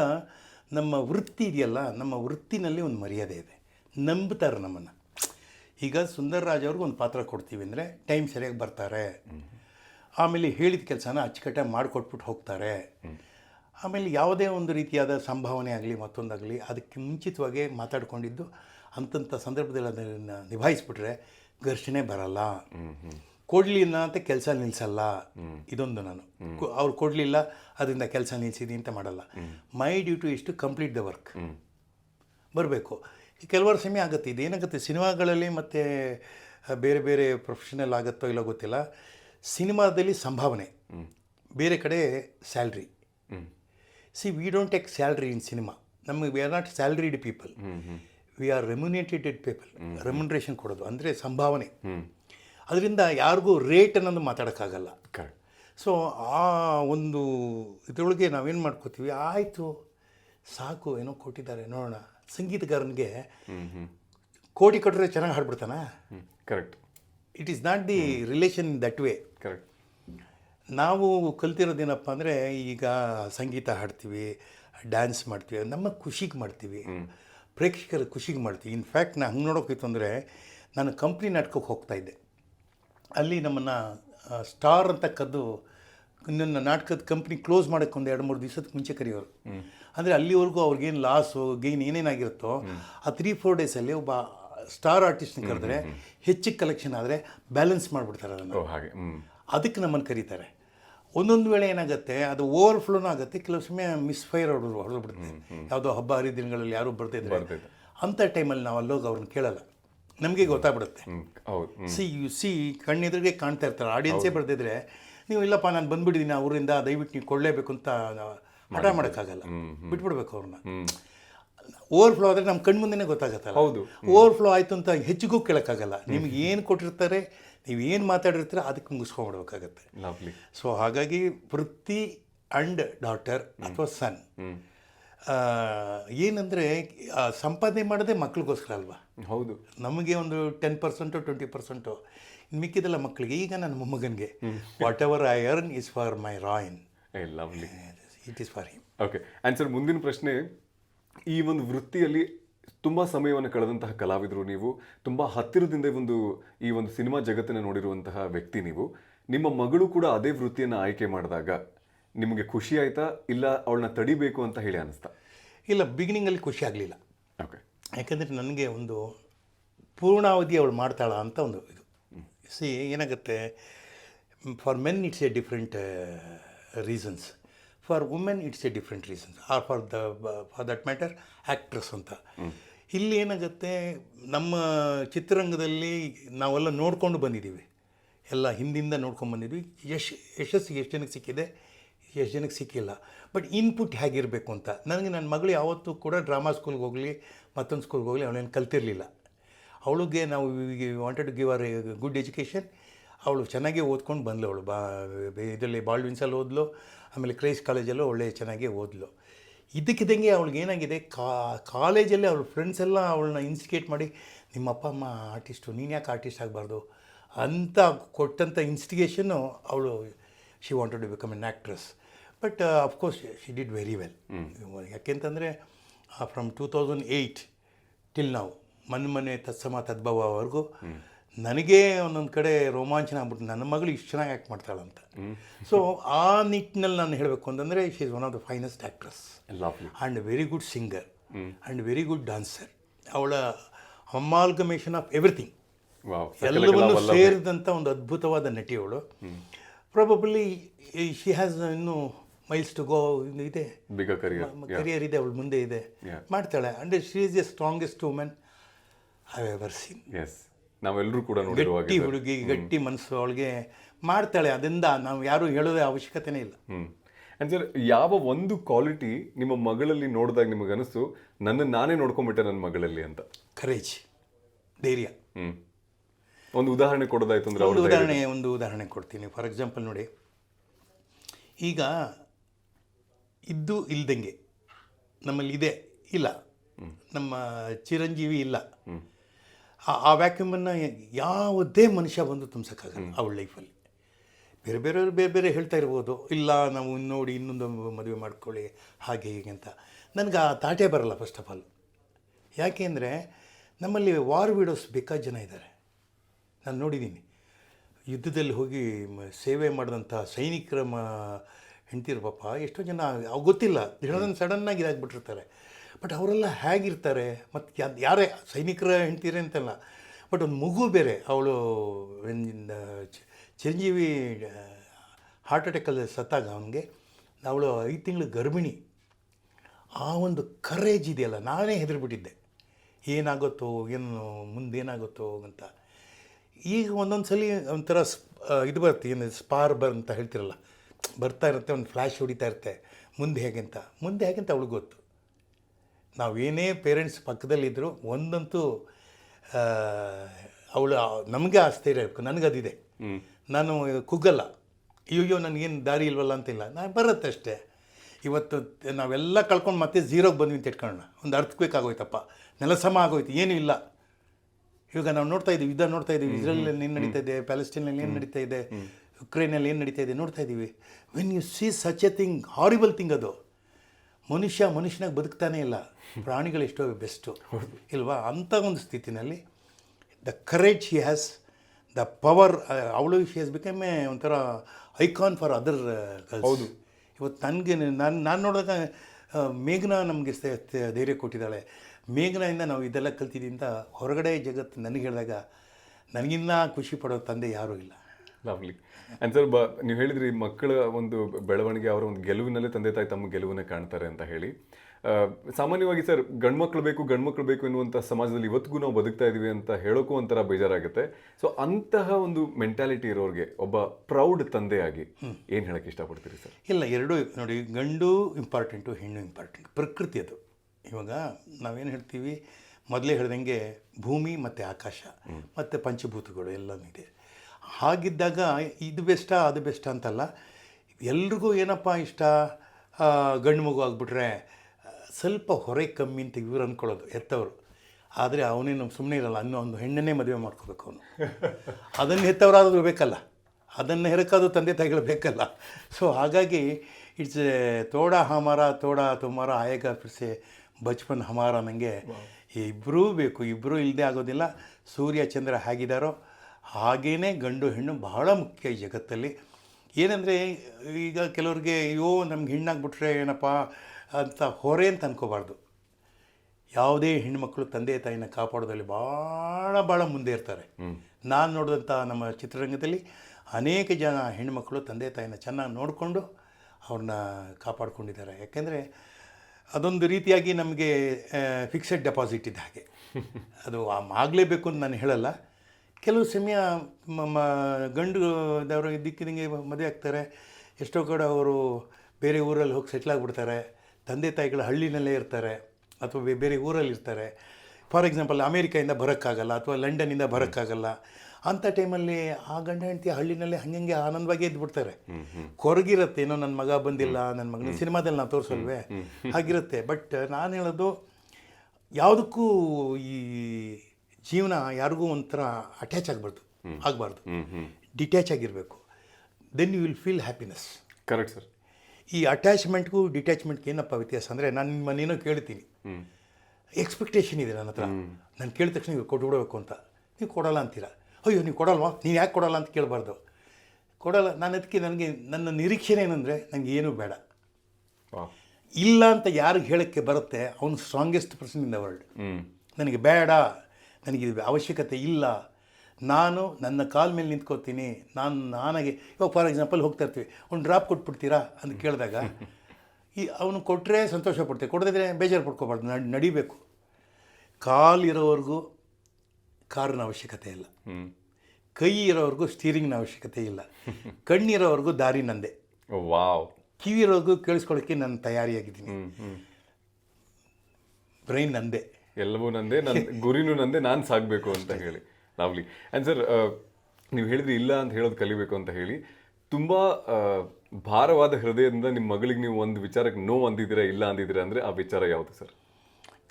ನಮ್ಮ ವೃತ್ತಿ ಇದೆಯಲ್ಲ, ನಮ್ಮ ವೃತ್ತಿನಲ್ಲಿ ಒಂದು ಮರ್ಯಾದೆ ಇದೆ. ನಂಬ್ತಾರೆ ನಮ್ಮನ್ನು. ಈಗ ಸುಂದರ್ ರಾಜ್ ಅವ್ರಿಗೆ ಒಂದು ಪಾತ್ರ ಕೊಡ್ತೀವಿ ಅಂದರೆ ಟೈಮ್ ಸರಿಯಾಗಿ ಬರ್ತಾರೆ. ಆಮೇಲೆ ಹೇಳಿದ ಕೆಲಸನ ಅಚ್ಚುಕಟ್ಟಾಗಿ ಮಾಡಿಕೊಟ್ಬಿಟ್ಟು ಹೋಗ್ತಾರೆ. ಆಮೇಲೆ ಯಾವುದೇ ಒಂದು ರೀತಿಯಾದ ಸಂಭಾವನೆ ಆಗಲಿ, ಮತ್ತೊಂದಾಗಲಿ, ಅದಕ್ಕೆ ಮುಂಚಿತವಾಗಿ ಮಾತಾಡ್ಕೊಂಡಿದ್ದು ಅಂತಂಥ ಸಂದರ್ಭದಲ್ಲಿ ಅದನ್ನು ನಿಭಾಯಿಸ್ಬಿಟ್ರೆ ಘರ್ಷಣೆ ಬರಲ್ಲ. ಕೊಡಲಿಲ್ಲ ಅಂತ ಕೆಲಸ ನಿಲ್ಸಲ್ಲ. ಇದೊಂದು ನಾನು. ಅವ್ರು ಕೊಡಲಿಲ್ಲ ಅದರಿಂದ ಕೆಲಸ ನಿಲ್ಲಿಸಿದಿ ಅಂತ ಮಾಡಲ್ಲ. My duty to to complete the work. ಬರಬೇಕು. ಕೆಲವರು ಸಮಯ ಆಗುತ್ತೆ. ಇದೇನಾಗುತ್ತೆ? ಸಿನಿಮಾಗಳಲ್ಲಿ ಮತ್ತು ಬೇರೆ ಬೇರೆ ಪ್ರೊಫೆಷನಲ್ ಆಗುತ್ತೋ ಇಲ್ಲೋ ಗೊತ್ತಿಲ್ಲ. ಸಿನಿಮಾದಲ್ಲಿ ಸಂಭಾವನೆ. ಬೇರೆ ಕಡೆ salary. See we don't take salary in cinema ನಮಗೆ we are not salaried people we are remunerated people remuneration ಕೊಡೋದು. ಅಂದರೆ ಸಂಭಾವನೆ. ಅದರಿಂದ ಯಾರಿಗೂ ರೇಟ್ ಅನ್ನೋದು ಮಾತಾಡೋಕ್ಕಾಗಲ್ಲ. ಕರೆಕ್ಟ್ ಸೊ ಆ ಒಂದು ಇದರೊಳಗೆ ನಾವೇನು ಮಾಡ್ಕೋತೀವಿ ಆಯಿತು ಸಾಕು ಏನೋ ಕೊಟ್ಟಿದ್ದಾರೆ ನೋಡೋಣ. ಸಂಗೀತಗಾರನಿಗೆ ಕೋಟಿ ಕೊಟ್ಟರೆ ಚೆನ್ನಾಗಿ ಹಾಡ್ಬಿಡ್ತಾನ? Correct it is not the relation in that way correct ನಾವು ಕಲ್ತಿರೋದೇನಪ್ಪ ಅಂದರೆ ಈಗ ಸಂಗೀತ ಹಾಡ್ತೀವಿ ಡ್ಯಾನ್ಸ್ ಮಾಡ್ತೀವಿ ನಮ್ಮ ಖುಷಿಗೆ ಮಾಡ್ತೀವಿ. ಪ್ರೇಕ್ಷಕರ ಖುಷಿಗೆ ಮಾಡ್ತೀವಿ. ಇನ್ಫ್ಯಾಕ್ಟ್ ನಾನು ಹಂಗೆ ನೋಡೋಕಿತ್ತು ಅಂದರೆ ನಾನು ಕಂಪ್ನಿ ನಾಟಕಕ್ಕೆ ಹೋಗ್ತಾ ಇದ್ದೆ. ಅಲ್ಲಿ ನಮ್ಮನ್ನು ಸ್ಟಾರ್ ಅಂತ ಕದ್ದು ನನ್ನ ನಾಟಕದ ಕಂಪ್ನಿ ಕ್ಲೋಸ್ ಮಾಡೋಕ್ಕೆ ಒಂದು ಎರಡು ಮೂರು ದಿವಸದ ಮುಂಚೆ ಕರೆಯೋರು. ಅಂದರೆ ಅಲ್ಲಿವರೆಗೂ ಅವ್ರಿಗೇನು ಲಾಸು ಗೈನ್ ಏನೇನಾಗಿರುತ್ತೋ ಆ ತ್ರೀ ಫೋರ್ ಡೇಸಲ್ಲಿ ಒಬ್ಬ ಸ್ಟಾರ್ ಆರ್ಟಿಸ್ಟ್ನ ಕರೆದ್ರೆ ಹೆಚ್ಚಿಗೆ ಕಲೆಕ್ಷನ್ ಆದರೆ ಬ್ಯಾಲೆನ್ಸ್ ಮಾಡಿಬಿಡ್ತಾರೆ ಅದನ್ನು. ಹಾಗೆ. ಅದಕ್ಕೆ ನಮ್ಮನ್ನು ಕರೀತಾರೆ. ಒಂದೊಂದು ವೇಳೆ ಏನಾಗುತ್ತೆ ಅದು ಓವರ್ಫ್ಲೋನೂ ಆಗುತ್ತೆ ಕೆಲವು ಸಮಯ ಮಿಸ್ ಫೈರ್ ಹೊಡೆದು ಬಿಡುತ್ತೆ. ಯಾವುದೋ ಹಬ್ಬ ಹರಿದಿನಗಳಲ್ಲಿ ಯಾರು ಬರ್ತಿದ್ರೆ. ಬರ್ತಿದ್ರು. ಅಂಥ ಟೈಮಲ್ಲಿ ನಾವು ಅಲ್ಲೋಗಿ ಅವ್ರನ್ನ ಕೇಳಲ್ಲ. ನಮಗೆ ಗೊತ್ತಾಗ್ಬಿಡುತ್ತೆ. ಸಿ ಯು ಸಿ ಕಣ್ಣೆದುರಿಗೆ ಕಾಣ್ತಾ ಇರ್ತಾರೆ. ಆಡಿಯನ್ಸೇ ಬರ್ದಿದ್ರೆ ನೀವು ಇಲ್ಲಪ್ಪ ನಾನು ಬಂದ್ಬಿಟ್ಟಿದ್ದೀನಿ ಅವರಿಂದ ದಯವಿಟ್ಟು ನೀವು ಕೊಡಲೇಬೇಕು ಅಂತ ಹಠ ಮಾಡೋಕ್ಕಾಗಲ್ಲ. ಬಿಟ್ಬಿಡ್ಬೇಕು ಅವ್ರನ್ನ. ಓವರ್ಫ್ಲೋ ಆದರೆ ನಮ್ಮ ಕಣ್ಮುಂದೆನೇ ಗೊತ್ತಾಗತ್ತಲ್ಲ. ಹೌದು. ಓವರ್ ಫ್ಲೋ ಆಯಿತು ಅಂತ ಹೆಚ್ಚಿಗೂ ಕೇಳೋಕ್ಕಾಗಲ್ಲ. ನಿಮ್ಗೆ ಏನು ಕೊಟ್ಟಿರ್ತಾರೆ ನೀವು ಏನು ಮಾತಾಡಿರ್ತೀರ ಅದಕ್ಕೆ ಮುಗಿಸ್ಕೊಂಡ್ಬಿಡ್ಬೇಕಾಗತ್ತೆ ಸೊ ಹಾಗಾಗಿ ವೃತ್ತಿ ಅಂಡ್ ಡಾಟರ್ ಅಥವಾ ಸನ್ ಏನಂದರೆ ಸಂಪಾದನೆ ಮಾಡೋದೇ ಮಕ್ಳಿಗೋಸ್ಕರ ಅಲ್ವಾ? ಹೌದು. ನಮಗೆ ಒಂದು ಟೆನ್ ಪರ್ಸೆಂಟು ಟ್ವೆಂಟಿ ಪರ್ಸೆಂಟು ಮಿಕ್ಕಿದೆಲ್ಲ ಮಕ್ಕಳಿಗೆ ಈಗ ನನ್ನ ಮೊಮ್ಮಗನಿಗೆ whatever I earn is for my Rayan lovely it is for him okay and sir ಮುಂದಿನ ಪ್ರಶ್ನೆ ಈ ಒಂದು ವೃತ್ತಿಯಲ್ಲಿ ತುಂಬ ಸಮಯವನ್ನು ಕಳೆದಂತಹ ಕಲಾವಿದರು ನೀವು ತುಂಬ ಹತ್ತಿರದಿಂದ ಒಂದು ಈ ಒಂದು ಸಿನಿಮಾ ಜಗತ್ತನ್ನು ನೋಡಿರುವಂತಹ ವ್ಯಕ್ತಿ ನೀವು. ನಿಮ್ಮ ಮಗಳು ಕೂಡ ಅದೇ ವೃತ್ತಿಯನ್ನು ಆಯ್ಕೆ ಮಾಡಿದಾಗ ನಿಮಗೆ ಖುಷಿ ಆಯ್ತಾ ಇಲ್ಲ ಅವಳನ್ನ ತಡಿಬೇಕು ಅಂತ ಹೇಳಿ ಅನಿಸ್ತಾ? ಇಲ್ಲ ಬಿಗಿನಿಂಗಲ್ಲಿ ಖುಷಿ ಆಗಲಿಲ್ಲ. ಓಕೆ ಯಾಕಂದರೆ ನನಗೆ ಒಂದು ಪೂರ್ಣಾವಧಿ ಅವಳು ಮಾಡ್ತಾಳ ಅಂತ ಒಂದು ಇದು. ಸಿ ಏನಾಗುತ್ತೆ for men it's a different reasons for women it's a different reasons or for the for that matter actress ಅಂತ. ಇಲ್ಲಿ ಏನಾಗುತ್ತೆ ನಮ್ಮ ಚಿತ್ರರಂಗದಲ್ಲಿ ನಾವೆಲ್ಲ ನೋಡ್ಕೊಂಡು ಬಂದಿದ್ದೀವಿ. ಎಲ್ಲ ಹಿಂದಿಂದ ನೋಡ್ಕೊಂಡು ಬಂದಿದ್ವಿ ಯಶ್ ಯಶಸ್ಸು ಎಷ್ಟು ಜನಕ್ಕೆ ಸಿಕ್ಕಿದೆ? ಎಷ್ಟು ಜನಕ್ಕೆ ಸಿಕ್ಕಿಲ್ಲ ಬಟ್ ಇನ್ಪುಟ್ ಹೇಗಿರಬೇಕು ಅಂತ? ನನಗೆ ನನ್ನ ಮಗಳು ಯಾವತ್ತೂ ಕೂಡ ಡ್ರಾಮಾ ಸ್ಕೂಲ್ಗೆ ಹೋಗಲಿ, ಮತ್ತೊಂದು ಸ್ಕೂಲ್ಗೆ ಹೋಗಲಿ, ಅವಳೇನು ಕಲ್ತಿರಲಿಲ್ಲ. ಅವಳಿಗೆ ನಾವು wanted to give our good education ಅವಳು ಚೆನ್ನಾಗಿ ಓದ್ಕೊಂಡು ಬಂದಳು ಅವಳು. ಬಾ ಇದರಲ್ಲಿ ಬಾಳ್ವಿನ್ಸಲ್ಲಿ ಓದ್ಲು, ಆಮೇಲೆ ಕ್ರೈಸ್ ಕಾಲೇಜಲ್ಲೂ ಒಳ್ಳೆ ಚೆನ್ನಾಗಿ ಓದ್ಲು. ಇದಕ್ಕಿದ್ದಂಗೆ ಅವಳಿಗೆ ಏನಾಗಿದೆ? ಕಾ ಕಾಲೇಜಲ್ಲೇ ಅವಳ ಫ್ರೆಂಡ್ಸ್ ಎಲ್ಲ ಅವಳನ್ನ ಇನ್ಸ್ಟಿಗೇಟ್ ಮಾಡಿ ನಿಮ್ಮ ಅಪ್ಪ ಅಮ್ಮ ಆರ್ಟಿಸ್ಟು ನೀನು ಯಾಕೆ ಆರ್ಟಿಸ್ಟ್ ಆಗಬಾರ್ದು? ಅಂತ ಕೊಟ್ಟಂಥ ಇನ್ಸ್ಟಿಗೇಷನ್ನು ಅವಳು she wanted to become an actress but of course she did very well ಯಾಕೆಂತಂದರೆ from two thousand eight till ನಾವು ಮನ್ ಮನೆ ತತ್ಸಮ ತದ್ಭವವರೆಗೂ ನನಗೆ ಒಂದೊಂದು ಕಡೆ ರೋಮಾಂಚನ ಆಗ್ಬಿಟ್ಟು ನನ್ನ ಮಗಳು ಇಷ್ಟು ಚೆನ್ನಾಗಿ ಆ್ಯಕ್ಟ್ ಮಾಡ್ತಾಳಂತ. ಸೊ ಆ ನಿಟ್ಟಿನಲ್ಲಿ ನಾನು ಹೇಳಬೇಕು ಅಂತಂದರೆ she is one of the finest actress and very good singer and very good dancer ಅವಳ ಅಮಾಲ್ಗಮೇಷನ್ ಆಫ್ ಎವ್ರಿಥಿಂಗ್. ಎಲ್ಲವನ್ನೂ ಸೇರಿದಂಥ ಒಂದು ಅದ್ಭುತವಾದ ನಟಿ ಅವಳು. ಪ್ರಾಬಬ್ಲಿ ಶಿ ಹ್ಯಾಸ್ ಇನ್ನೂ ಮೈಲ್ಸ್ ಟು ಗೋ ಇದೆ ಬಿಗ ಕರಿಯರ್ ಕರಿಯರ್ ಇದೆ ಅವಳು ಮುಂದೆ ಇದೆ. ಮಾಡ್ತಾಳೆ. And she is a strongest women I ever seen as ನಾವೆಲ್ಲರೂ ಕೂಡ ಗಟ್ಟಿ ಹುಡುಗಿ ಗಟ್ಟಿ ಮನಸ್ಸು ಅವಳಿಗೆ ಮಾಡ್ತಾಳೆ. ಅದರಿಂದ ನಾವು ಯಾರೂ ಹೇಳೋದೇ ಅವಶ್ಯಕತೆನೇ ಇಲ್ಲ. ಅಂಡ್ ಸರ್ ಯಾವ ಒಂದು ಕ್ವಾಲಿಟಿ ನಿಮ್ಮ ಮಗಳಲ್ಲಿ ನೋಡಿದಾಗ ನಿಮಗೆ ಅನಿಸ್ತು ನನ್ನ ನಾನೇ ನೋಡ್ಕೊಂಡ್ಬಿಟ್ಟೆ ನನ್ನ ಮಗಳಲ್ಲಿ ಅಂತ. ಕರೇಜ್ ಧೈರ್ಯ. ಹ್ಮ್. ಒಂದು ಉದಾಹರಣೆ ಕೊಡೋದಾಯ್ತು ಅಂದ್ರೆ ಒಂದು ಉದಾಹರಣೆ ಒಂದು ಉದಾಹರಣೆ ಕೊಡ್ತೀನಿ. ಫಾರ್ ಎಕ್ಸಾಂಪಲ್ ನೋಡಿ ಈಗ ಇದ್ದು ಇಲ್ದಂಗೆ ನಮ್ಮಲ್ಲಿ ಇದೆ ಇಲ್ಲ. ನಮ್ಮ ಚಿರಂಜೀವಿ ಇಲ್ಲ. ಆ- ವ್ಯಾಕ್ಯೂಮನ್ನು ಯಾವುದೇ ಮನುಷ್ಯ ಬಂದು ತುಂಬಿಸೋಕ್ಕಾಗಲ್ಲ ಅವಳ ಲೈಫಲ್ಲಿ ಬೇರೆ ಬೇರೆಯವರು ಬೇರೆ ಬೇರೆ ಹೇಳ್ತಾ ಇರ್ಬೋದು ಇಲ್ಲ ನಾವು ಇನ್ನು ನೋಡಿ ಇನ್ನೊಂದು ಮದುವೆ ಮಾಡ್ಕೊಳ್ಳಿ ಹಾಗೆ ಹೀಗೆ ಅಂತ. ನನಗೆ ಆ ತಾಟೇ ಬರಲ್ಲ ಫಸ್ಟ್ ಆಫ್ ಆಲ್ ಯಾಕೆ ಅಂದರೆ ನಮ್ಮಲ್ಲಿ ವಾರ್ ವಿಡೋಸ್ ಬೇಕಾದ ಜನ ಇದ್ದಾರೆ. ನಾನು ನೋಡಿದ್ದೀನಿ. ಯುದ್ಧದಲ್ಲಿ ಹೋಗಿ ಸೇವೆ ಮಾಡಿದಂಥ ಸೈನಿಕರ ಮ ಹೆಂಡ್ತಿರು ಪಾಪ ಎಷ್ಟೋ ಜನ ಅವು ಗೊತ್ತಿಲ್ಲ. ದಿನದಂದು ಸಡನ್ನಾಗಿ ಇದಾಗ್ಬಿಟ್ಟಿರ್ತಾರೆ. ಬಟ್ ಅವರೆಲ್ಲ ಹೇಗಿರ್ತಾರೆ? ಮತ್ತು ಯಾರು ಯಾರೇ ಸೈನಿಕರ ಹೆಂಡತಿರೇ ಅಂತಲ್ಲ. ಬಟ್ ಒಂದು ಮಗು ಬೇರೆ ಅವಳು ಚಿರಂಜೀವಿ ಹಾರ್ಟ್ ಅಟ್ಯಾಕಲ್ಲಿ ಸತ್ತಾಗ ಅವನಿಗೆ. ಅವಳು ಐದು ತಿಂಗಳು ಗರ್ಭಿಣಿ. ಆ ಒಂದು ಕರೇಜ್ ಇದೆಯಲ್ಲ ನಾನೇ ಹೆದರ್ಬಿಟ್ಟಿದ್ದೆ. ಏನಾಗುತ್ತೋ ಏನು ಮುಂದೆ ಏನಾಗುತ್ತೋ ಅಂತ. ಈಗ ಒಂದೊಂದು ಸಲ ಒಂಥರ ಇದು ಬರುತ್ತೆ ಏನು ಸ್ಪಾರ್ ಬರ್ ಅಂತ ಹೇಳ್ತಿರಲ್ಲ. ಬರ್ತಾ ಇರುತ್ತೆ ಒಂದು ಫ್ಲ್ಯಾಶ್ ಹೊಡಿತಾ ಇರುತ್ತೆ. ಮುಂದೆ ಹೇಗೆ ಅಂತ? ಮುಂದೆ ಹೇಗೆ ಅಂತ ಅವಳಿಗೆ ಗೊತ್ತು. ನಾವೇನೇ ಪೇರೆಂಟ್ಸ್ ಪಕ್ಕದಲ್ಲಿದ್ದರೂ ಒಂದಂತೂ ಅವಳು ನಮಗೆ ಆ ಸ್ಥೈರ್ಯ ಇರಬೇಕು. ನನಗದಿದೆ. ನಾನು ಕುಗ್ಗಲ್ಲ. ಅಯ್ಯೋ ನನಗೇನು ದಾರಿ ಇಲ್ವಲ್ಲ ಅಂತಿಲ್ಲ. ನಾನು ಬರುತ್ತೆ ಅಷ್ಟೇ. ಇವತ್ತು ನಾವೆಲ್ಲ ಕಳ್ಕೊಂಡು ಮತ್ತೆ ಝೀರೋಗೆ ಬಂದ್ವಿ ಅಂತ ಇಟ್ಕೊಳ್ಳೋಣ. ಒಂದು ಅರ್ಥಕ್ವೇಕ್ ಆಗೋಯ್ತಪ್ಪ. ನೆಲಸಮ ಆಗೋಯ್ತು. ಏನೂ ಇಲ್ಲ. ಇವಾಗ ನಾವು ನೋಡ್ತಾ ಇದ್ದೀವಿ ಯುದ್ಧ ನೋಡ್ತಾ ಇದ್ದೀವಿ ಇಸ್ರೇಲಲ್ಲಿ ಏನು ನಡೀತಾ ಇದೆ ಪ್ಯಾಲೆಸ್ಟೈನಲ್ಲಿ ಏನು ನಡೀತಾ ಇದೆ ಯುಕ್ರೇನಲ್ಲಿ ಏನು ನಡೀತಾ ಇದೆ ನೋಡ್ತಾ ಇದ್ದೀವಿ when you see such a thing horrible thing ಅದು. ಮನುಷ್ಯ ಮನುಷ್ಯನಾಗ ಬದುಕ್ತಾನೇ ಇಲ್ಲ. ಪ್ರಾಣಿಗಳು ಎಷ್ಟೋ ಬೆಸ್ಟು. ಇಲ್ವಾ? ಅಂಥ ಒಂದು ಸ್ಥಿತಿನಲ್ಲಿ the courage he has the power ಅವಳು ಶಿ ಹ್ಯಾಸ್ ಬಿಕಮ್ ಎ ಒಂಥರ ಐಕಾನ್ ಫಾರ್ ಅದರ್ ಹೌದು. ಇವತ್ತು ನನಗೆ ನಾನು ನಾನು ನೋಡಿದಾಗ ಮೇಘನಾ ನಮಗೆ ಧೈರ್ಯ ಕೊಟ್ಟಿದ್ದಾಳೆ. ಮೇಘನಾಯಿಂದ ನಾವು ಇದೆಲ್ಲ ಕಲ್ತಿದ್ದೀವಿ ಅಂತ ಹೊರಗಡೆ ಜಗತ್ತು ನನಗೆ ಹೇಳಿದಾಗ ನನಗಿನ್ನ ಖುಷಿ ಪಡೋ ತಂದೆ ಯಾರೂ ಇಲ್ಲ. ಲವ್ಲಿ ಆ್ಯಂಡ್ ಸರ್ ಬ ನೀವು ಹೇಳಿದ್ರಿ ಮಕ್ಕಳ ಒಂದು ಬೆಳವಣಿಗೆ ಅವರ ಒಂದು ಗೆಲುವಿನಲ್ಲೇ ತಂದೆ ತಾಯಿ ತಮ್ಮ ಗೆಲುವನ್ನ ಕಾಣ್ತಾರೆ ಅಂತ ಹೇಳಿ. ಸಾಮಾನ್ಯವಾಗಿ ಸರ್ ಗಂಡ್ಮಕ್ಳು ಬೇಕು ಗಂಡ್ಮಕ್ಳು ಬೇಕು ಎನ್ನುವಂಥ ಸಮಾಜದಲ್ಲಿ ಇವತ್ತಿಗೂ ನಾವು ಬದುಕ್ತಾ ಇದೀವಿ ಅಂತ ಹೇಳೋಕ್ಕೂ ಒಂಥರ ಬೇಜಾರಾಗುತ್ತೆ. ಸೊ ಅಂತಹ ಒಂದು ಮೆಂಟಾಲಿಟಿ ಇರೋರಿಗೆ ಒಬ್ಬ ಪ್ರೌಡ್ ತಂದೆಯಾಗಿ ಏನು ಹೇಳಕ್ಕೆ ಇಷ್ಟಪಡ್ತೀರಿ ಸರ್ ಇಲ್ಲ ಎರಡೂ ನೋಡಿ ಗಂಡು ಇಂಪಾರ್ಟೆಂಟು ಹೆಣ್ಣು ಇಂಪಾರ್ಟೆಂಟ್ ಪ್ರಕೃತಿ ಅದು. ಇವಾಗ ನಾವೇನು ಹೇಳ್ತೀವಿ? ಮೊದಲೇ ಹೇಳ್ದಂಗೆ ಭೂಮಿ ಮತ್ತು ಆಕಾಶ ಮತ್ತು ಪಂಚಭೂತಗಳು ಎಲ್ಲನೂ ಇದೆ. ಹಾಗಿದ್ದಾಗ ಇದು ಬೆಸ್ಟ ಅದು ಬೆಸ್ಟ್ ಅಂತಲ್ಲ, ಎಲ್ರಿಗೂ ಏನಪ್ಪ ಇಷ್ಟ? ಗಂಡು ಮಗು ಆಗಿಬಿಟ್ರೆ ಸ್ವಲ್ಪ ಹೊರೆ ಕಮ್ಮಿ ಅಂತ ಇವ್ರು ಅಂದ್ಕೊಳ್ಳೋದು ಹೆತ್ತವರು. ಆದರೆ ಅವನೇನು ಸುಮ್ಮನೆ ಇರಲ್ಲ, ಅನ್ನೋ ಒಂದು ಹೆಣ್ಣನ್ನೇ ಮದುವೆ ಮಾಡ್ಕೋಬೇಕು ಅವನು. ಅದನ್ನು ಹೆತ್ತವರಾದರೂ ಬೇಕಲ್ಲ, ಅದನ್ನು ಹೆರಕಾದ್ರೂ ತಂದೆ ತಾಯಿಗಳು ಬೇಕಲ್ಲ. ಸೊ ಹಾಗಾಗಿ ಇಟ್ಸ್ ತೋಡ ಹಮಾರ, ತೋಡ ತುಮಾರ ಆಯಗ ಫಿರ್ಸೆ ಬಚ್ಪನ್ ಹಮಾರ ನನಗೆ ಇಬ್ಬರೂ ಬೇಕು ಇಬ್ಬರೂ ಇಲ್ಲದೆ ಆಗೋದಿಲ್ಲ. ಸೂರ್ಯ ಚಂದ್ರ ಹೇಗಿದ್ದಾರೋ ಹಾಗೇ ಗಂಡು ಹೆಣ್ಣು ಬಹಳ ಮುಖ್ಯ ಈ ಜಗತ್ತಲ್ಲಿ. ಏನಂದರೆ ಈಗ ಕೆಲವ್ರಿಗೆ ಅಯ್ಯೋ ನಮ್ಗೆ ಹೆಣ್ಣಾಗ್ಬಿಟ್ರೆ ಏನಪ್ಪ ಅಂತ ಹೊರೆ ಅಂತ ಅನ್ಕೋಬಾರ್ದು. ಯಾವುದೇ ಹೆಣ್ಮಕ್ಳು ತಂದೆ ತಾಯಿನ ಕಾಪಾಡೋದ್ರಲ್ಲಿ ಭಾಳ ಭಾಳ ಮುಂದೆ ಇರ್ತಾರೆ. ನಾನು ನೋಡಿದಂಥ ನಮ್ಮ ಚಿತ್ರರಂಗದಲ್ಲಿ ಅನೇಕ ಜನ ಹೆಣ್ಮಕ್ಳು ತಂದೆ ತಾಯಿನ ಚೆನ್ನಾಗಿ ನೋಡಿಕೊಂಡು ಅವ್ರನ್ನ ಕಾಪಾಡ್ಕೊಂಡಿದ್ದಾರೆ. ಯಾಕೆಂದರೆ ಅದೊಂದು ರೀತಿಯಾಗಿ ನಮಗೆ ಫಿಕ್ಸೆಡ್ ಡೆಪಾಸಿಟ್ ಇದ್ದ ಹಾಗೆ. ಅದು ಆಗಲೇಬೇಕು ಅಂತ ನಾನು ಹೇಳಲ್ಲ. ಕೆಲವು ಸಮಯ ಮ- ಗಂಡು ದವರು ದಿಕ್ಕಿದಂಗೆ ಮದುವೆ ಆಗ್ತಾರೆ. ಎಷ್ಟೋ ಕಡೆ ಅವರು ಬೇರೆ ಊರಲ್ಲಿ ಹೋಗಿ ಸೆಟ್ಲ್ ಆಗಿಬಿಡ್ತಾರೆ. ತಂದೆ ತಾಯಿಗಳು ಹಳ್ಳಿನಲ್ಲೇ ಇರ್ತಾರೆ. ಅಥವಾ ಬೇರೆ ಊರಲ್ಲಿ ಇರ್ತಾರೆ ಫಾರ್ ಎಕ್ಸಾಂಪಲ್ ಅಮೇರಿಕಾಯಿಂದ ಬರೋಕ್ಕಾಗಲ್ಲ ಅಥವಾ ಲಂಡನ್ನಿಂದ ಬರೋಕ್ಕಾಗಲ್ಲ. ಅಂಥ ಟೈಮಲ್ಲಿ ಆ ಗಂಡ ಹೆಂಡತಿ ಹಳ್ಳಿನಲ್ಲಿ ಹಂಗಂಗೆ ಆನಂದವಾಗಿ ಎದ್ಬಿಡ್ತಾರೆ ಕೊರಗಿರುತ್ತೆ ಏನೋ ನನ್ನ ಮಗ ಬಂದಿಲ್ಲ ನನ್ನ ಮಗನ ಸಿನಿಮಾದಲ್ಲಿ ನಾನು ತೋರಿಸಲ್ವೇ? ಹಾಗಿರುತ್ತೆ. ಬಟ್ ನಾನು ಹೇಳೋದು ಯಾವುದಕ್ಕೂ ಈ ಜೀವನ ಯಾರಿಗೂ ಒಂಥರ ಅಟ್ಯಾಚ್ ಆಗಬಾರ್ದು ಆಗಬಾರ್ದು. ಡಿಟ್ಯಾಚ್ ಆಗಿರಬೇಕು. Then you will feel happiness correct sir ಈ ಅಟ್ಯಾಚ್ಮೆಂಟ್ಗೂ ಡಿಟ್ಯಾಚ್ಮೆಂಟ್ಗೆ ಏನಪ್ಪ ವ್ಯತ್ಯಾಸ ಅಂದರೆ ನಾನು ನಿಮ್ಮನ್ನೇನೋ ಕೇಳ್ತೀನಿ. ಎಕ್ಸ್ಪೆಕ್ಟೇಷನ್ ಇದೆ ನನ್ನ ಹತ್ರ. ನಾನು ಕೇಳಿದ ತಕ್ಷಣ ಇವ್ರು ಬಿಡಬೇಕು ಅಂತ. ನೀವು ಕೊಡಲ್ಲ ಅಂತೀರ? ಅಯ್ಯೋ ನೀವು ಕೊಡಲ್ವಾ? ನೀನು ಯಾಕೆ ಕೊಡಲ್ಲ ಅಂತ ಕೇಳಬಾರ್ದು. ಕೊಡಲ್ಲ ನಾನು ಅದಕ್ಕೆ ನನಗೆ ನನ್ನ ನಿರೀಕ್ಷೆ ಏನಂದರೆ ನನಗೆ ಏನೂ ಬೇಡ. ಇಲ್ಲ ಅಂತ ಯಾರಿಗೆ ಹೇಳೋಕ್ಕೆ ಬರುತ್ತೆ ಅವನು strongest person in the world ನನಗೆ ಬೇಡ ನನಗೆ ಇದು ಅವಶ್ಯಕತೆ ಇಲ್ಲ. ನಾನು ನನ್ನ ಕಾಲ ಮೇಲೆ ನಿಂತ್ಕೋತೀನಿ. ನಾನು ನನಗೆ ಇವಾಗ ಫಾರ್ ಎಕ್ಸಾಂಪಲ್ ಹೋಗ್ತಾ ಇರ್ತೀವಿ ಒಂದು ಡ್ರಾಪ್ ಕೊಟ್ಬಿಡ್ತೀರಾ ಅಂತ ಕೇಳಿದಾಗ ಈ ಅವನು ಕೊಟ್ಟರೆ ಸಂತೋಷ ಪಡ್ತೀವಿ. ಕೊಡದಿದ್ರೆ ಬೇಜಾರು ಪಡ್ಕೋಬಾರ್ದು ನಡಿಬೇಕು. ನಡಿಬೇಕು ಕಾಲಿರೋವರೆಗೂ ಕಾರಿನ ಅವಶ್ಯಕತೆ ಇಲ್ಲ. ಕೈ ಇರೋವರೆಗೂ ಸ್ಟೀರಿಂಗ್ನ ಅವಶ್ಯಕತೆ ಇಲ್ಲ. ಕಣ್ಣಿರೋವರೆಗೂ ದಾರಿ ನಂದೆ. ವಾವ್. ಕಿವಿ ಇರೋರ್ಗೂ ಕೇಳಿಸ್ಕೊಳ್ಳೋಕ್ಕೆ ನಾನು ತಯಾರಿಯಾಗಿದ್ದೀನಿ. ಬ್ರೈನ್ ನಂದೆ. ಎಲ್ಲವೂ ನಂದೇ ನನ್ನ ಗುರಿನೂ ನಂದೇ ನಾನು ಸಾಗಬೇಕು ಅಂತ ಹೇಳಿ. ಲಾವ್ಲಿ. ಆ್ಯಂಡ್ ಸರ್ ನೀವು ಹೇಳಿದ್ರಿ ಇಲ್ಲ ಅಂತ ಹೇಳೋದು ಕಲಿಬೇಕು ಅಂತ ಹೇಳಿ. ತುಂಬ ಭಾರವಾದ ಹೃದಯದಿಂದ ನಿಮ್ಮ ಮಗಳಿಗೆ ನೀವು ಒಂದು ವಿಚಾರಕ್ಕೆ ನೋ ಅಂದಿದ್ದೀರಾ ಇಲ್ಲ ಅಂದಿದ್ದೀರಾ ಅಂದರೆ ಆ ವಿಚಾರ ಯಾವುದು ಸರ್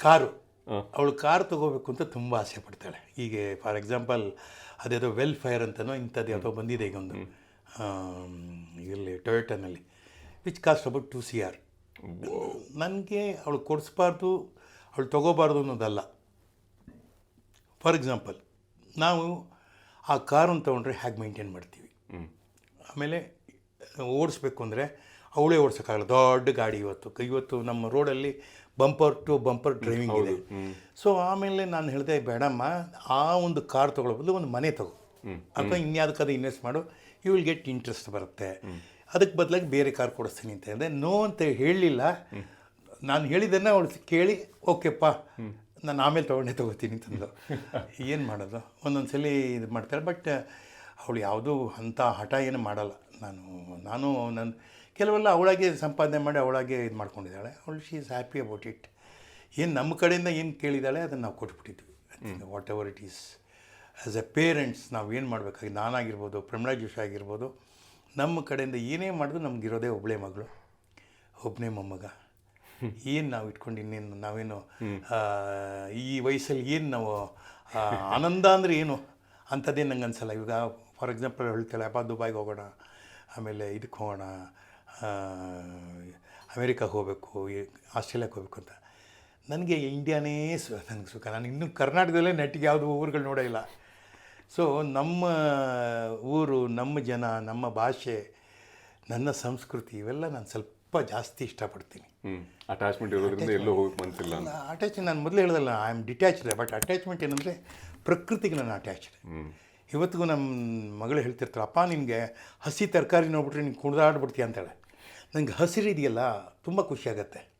ಕಾರು. ಅವಳು ಕಾರ್ ತಗೋಬೇಕು ಅಂತ ತುಂಬ ಆಸೆ ಪಡ್ತಾಳೆ. ಹೀಗೆ ಫಾರ್ ಎಕ್ಸಾಂಪಲ್ ಅದೇದೋ ವೆಲ್ಫೇರ್ ಅಂತನೋ ಇಂಥದ್ದು ಯಾವುದೋ ಬಂದಿದೆ ಈಗ ಒಂದು. ಇಲ್ಲಿ ಟೊಯೋಟನಲ್ಲಿ which cost about two C R ನನಗೆ ಅವಳು ಕೊಡಿಸ್ಬಾರ್ದು ಅವಳು ತೊಗೋಬಾರ್ದು ಅನ್ನೋದಲ್ಲ. ಫಾರ್ ಎಕ್ಸಾಂಪಲ್ ನಾವು ಆ ಕಾರನ್ನು ತೊಗೊಂಡ್ರೆ ಹೇಗೆ ಮೇಂಟೈನ್ ಮಾಡ್ತೀವಿ? ಆಮೇಲೆ ಓಡಿಸ್ಬೇಕು ಅಂದರೆ ಅವಳೇ ಓಡಿಸೋಕ್ಕಾಗಲ್ಲ. ದೊಡ್ಡ ಗಾಡಿ ಇವತ್ತು. ಇವತ್ತು ನಮ್ಮ ರೋಡಲ್ಲಿ ಬಂಪರ್ ಟು ಬಂಪರ್ ಡ್ರೈವಿಂಗ್ ಇದೆ. ಸೊ ಆಮೇಲೆ ನಾನು ಹೇಳಿದೆ ಬೇಡಮ್ಮ ಆ ಒಂದು ಕಾರ್ ತೊಗೊಳ್ಳೋ ಬದಲು ಒಂದು ಮನೆ ತಗೋ. ಅಥವಾ ಇನ್ಯಾವುದಕ್ಕಾದ್ರೂ ಇನ್ವೆಸ್ಟ್ ಮಾಡು. ಯು ವಿಲ್ ಗೆಟ್ ಇಂಟ್ರೆಸ್ಟ್ ಬರುತ್ತೆ. ಅದಕ್ಕೆ ಬದಲಾಗಿ ಬೇರೆ ಕಾರ್ ಕೊಡಿಸ್ತೀನಿ ಅಂತ ಹೇಳಿದೆ. ನೋ ಅಂತ ಹೇಳಲಿಲ್ಲ ನಾನು ಹೇಳಿದ್ದನ್ನು ಅವಳು ಕೇಳಿ ಓಕೆಪ್ಪ ನಾನು ಆಮೇಲೆ ತೊಗೊಂಡೇ ತೊಗೋತೀನಿ ಅಂತಂದು ಏನು ಮಾಡೋದು? ಒಂದೊಂದು ಸಲ ಇದು ಮಾಡ್ತಾರೆ. ಬಟ್ ಅವಳು ಯಾವುದೂ ಅಂಥ ಹಠ ಏನು ಮಾಡಲ್ಲ. ನಾನು ನಾನು ನನ್ನ ಕೆಲವೆಲ್ಲ ಅವಳಾಗೆ ಸಂಪಾದನೆ ಮಾಡಿ ಅವಳಾಗೆ ಇದು ಮಾಡ್ಕೊಂಡಿದ್ದಾಳೆ. ಅವಳು she is happy about it ಏನು ನಮ್ಮ ಕಡೆಯಿಂದ ಏನು ಕೇಳಿದ್ದಾಳೆ ಅದನ್ನು ನಾವು ಕೊಟ್ಬಿಟ್ಟಿದ್ವಿ. Whatever it is as a parents ನಾವು ಏನು ಮಾಡಬೇಕಾಗಿ ನಾನಾಗಿರ್ಬೋದು ಪ್ರಮಿಳಾ ಜೋಶಿ ಆಗಿರ್ಬೋದು ನಮ್ಮ ಕಡೆಯಿಂದ ಏನೇ ಮಾಡಿದ್ರು ನಮಗಿರೋದೇ ಒಬ್ಬಳೇ ಮಗಳು ಒಬ್ಬನೇ ಮೊಮ್ಮಗ. ಏನು ನಾವು ಇಟ್ಕೊಂಡು ಇನ್ನೇನು ನಾವೇನು ಈ ವಯಸ್ಸಲ್ಲಿ ಏನು ನಾವು ಆನಂದ ಅಂದರೆ ಏನು ಅಂಥದ್ದೇ ನಂಗೆ ಅನ್ಸಲ್ಲ ಇವಾಗ ಫಾರ್ ಎಕ್ಸಾಂಪಲ್ ಹೇಳ್ತಾಳೆ ಅಪ್ಪ ದುಬಾಯ್ಗೆ ಹೋಗೋಣ ಆಮೇಲೆ ಇದಕ್ಕೆ ಹೋಗೋಣ ಅಮೇರಿಕಾಗೆ ಹೋಗಬೇಕು ಆಸ್ಟ್ರೇಲಿಯಾಕ್ಕೆ ಹೋಗಬೇಕು ಅಂತ. ನನಗೆ ಇಂಡಿಯಾನೇ ಸು ನನಗೆ ಸುಖ ನಾನು ಇನ್ನೂ ಕರ್ನಾಟಕದಲ್ಲೇ ನೆಟ್ಟಿಗೆ ಯಾವುದು ಊರುಗಳು ನೋಡೇ ಇಲ್ಲ. ಸೊ ನಮ್ಮ ಊರು ನಮ್ಮ ಜನ ನಮ್ಮ ಭಾಷೆ ನನ್ನ ಸಂಸ್ಕೃತಿ ಇವೆಲ್ಲ ನಾನು ಸ್ವಲ್ಪ ಜಾಸ್ತಿ ಇಷ್ಟಪಡ್ತೀನಿ. ಅಟ್ಯಾಚ್ಮೆಂಟ್ ಇರೋದ್ರಿಂದ ಎಲ್ಲೋ ಮನ್ಸಿಲ್ಲ ಅಟ್ಯಾಚ್ ನಾನು ಮೊದಲೇ ಹೇಳ್ದಲ್ಲ I am detached but attachment ಏನಂದರೆ ಪ್ರಕೃತಿಗೆ ನಾನು ಅಟ್ಯಾಚ್ಡ್ ಇವತ್ತಿಗೂ ನಮ್ಮ ಮಗಳು ಹೇಳ್ತಿರ್ತಾರೆ ಅಪ್ಪ ನಿಮಗೆ ಹಸಿ ತರಕಾರಿ ನೋಡ್ಬಿಟ್ರೆ ನೀನು ಕುಣಿದಾಡ್ಬಿಡ್ತೀಯ ಅಂತಾಳೆ ನನಗೆ ಹಸಿರು ಇದೆಯಲ್ಲ ತುಂಬ ಖುಷಿಯಾಗತ್ತೆ